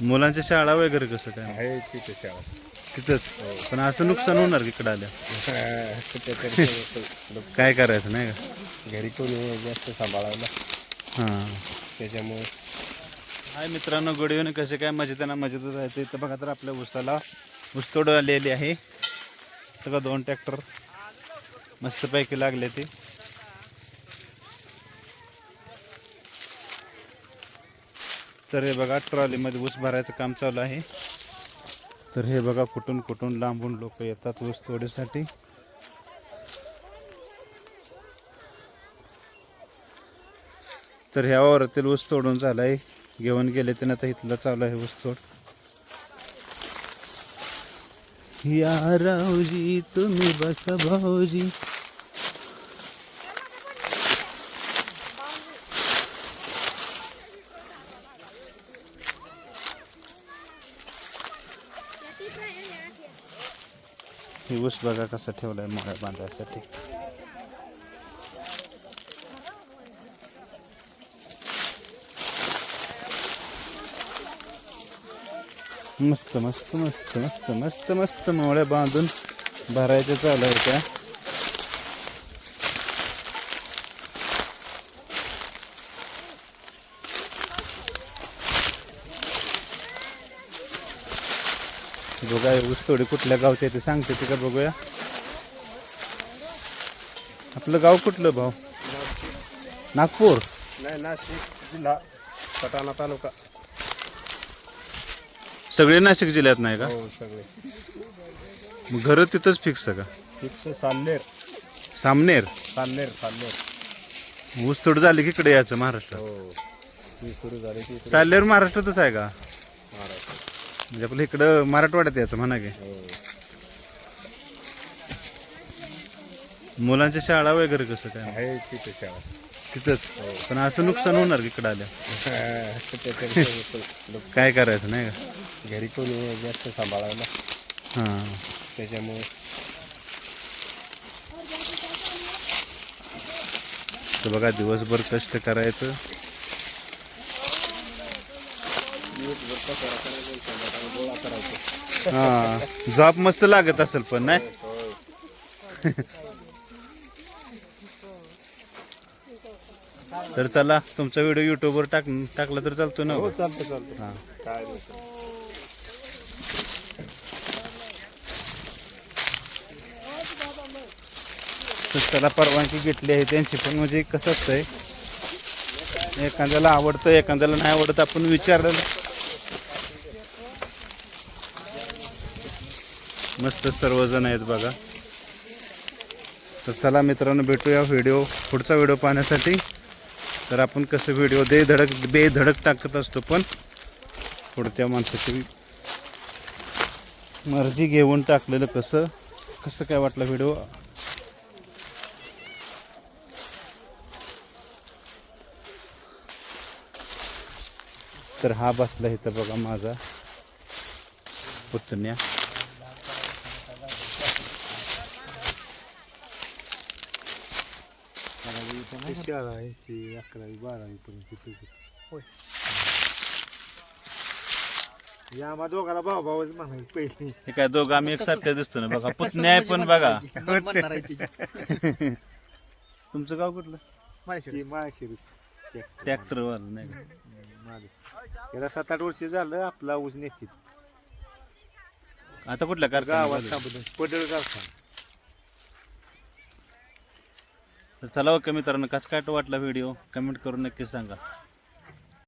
मुलांच्या शाळा वगैरे कसं काय? आहे तिथे शाळा. तिथंच? पण असं नुकसान होणार की इकडं आल्या? कुठेतरी. काय करायचं नाही का? घरी कोणी जास्त सांभाळायला हां. त्याच्यामुळे. हाय मित्रांनो गोडीवने कसे काय? मजेत ना? मजेतच राहायचं इथं बघा तर आपल्या ऊसाला ऊसतोड आलेली आहे. तर का दोन ट्रॅक्टर मस्तपैकी लागले ते. तर हे बघा ट्रॉलीमध्ये ऊस भरायचं काम चालू आहे. तर हे बघा कुठून कुठून लांबून लोक येतात ऊस तोडीसाठी. तर ह्या वावरातील ऊस तोडून झालाय. घेऊन गेले ते आता इथलं चालू आहे ऊस तोड. या रावजी तुम्ही बस भाऊजी. ही ऊस बघा कसा आहे मळ्या बांधायसाठी. मस्त मस्त मस्त मस्त मस्त मस्त मोळ्या बांधून भरायच्या चालू आहे त्या. बघा ऊस थोडी कुठल्या गावचे ते सांगते ते का बघूया. आपलं गाव कुठलं भाऊ? नागपूर? नाही नाशिक जिल्हा सटाणा तालुका. सगळे नाशिक जिल्ह्यात नाही का? हो सगळे. मग घरं तिथंच फिक्स का? फिक्स साल्लेर सामनेर. साल्लेर साल्लेर ऊस थोडं झाली की इकडे यायचं महाराष्ट्रात. हो ती सुरू झाली ती इकडे. चालल्यावर महाराष्ट्रातच आहे का? महाराष्ट्र म्हणजे आपलं इकडं मराठवाड्यात यायचं म्हणा की. मुलांच्या शाळा वगैरे कसं काय? आहे तिथे शाळा. तिथंच? पण असं नुकसान होणार की इकडं आल्या? काय करायचं नाही का? घरी कोणी जास्त सांभाळायला. हां. त्याच्यामुळे. तर बघा दिवसभर कष्ट करायचं. हां जॉब मस्त लागत असेल पण नाही? तर चला तुमचा व्हिडिओ युट्यूबवर टाक टाकला तर चालतो ना? हो चालतं चालतं. हां. काय त्याला परवानगी घेतली आहे त्यांची पण म्हणजे कसं असतंय एखाद्याला आवडतं एखाद्याला नाही आवडत आपण विचारलं मस्त सर्वजण आहेत बघा. तर चला मित्रांनो भेटूया व्हिडिओ पुढचा व्हिडिओ पाहण्यासाठी. तर आपण कसं व्हिडिओ दे धडक बेधडक टाकत असतो पण पुढच्या माणसाची मर्जी घेऊन टाकलेलं कसं कसं काय वाटलं व्हिडिओ तर हा बसला इथं बघा माझा पुतण्या. शाळा आहे अकरावी बारावी पर्यंत होय या आम्हा दोघाला भाऊ भाऊच म्हणायचं पहिले हे काय दोघं आम्ही एकसारखं दिसतो ना बघा पुतण्या आहे पण बघा तुमचं गाव कुठलं ती माळशिरी ट्रॅक्टरवर नाही का? माझं याला सात आठ वर्ष झालं आपला ऊस नेतील आता कुठल्या गावात कारखान्यात थांबून पडळ कारखाना तर चला हो ओके मित्रांनो कसं काय वाटला व्हिडिओ कमेंट करून नक्की सांगा.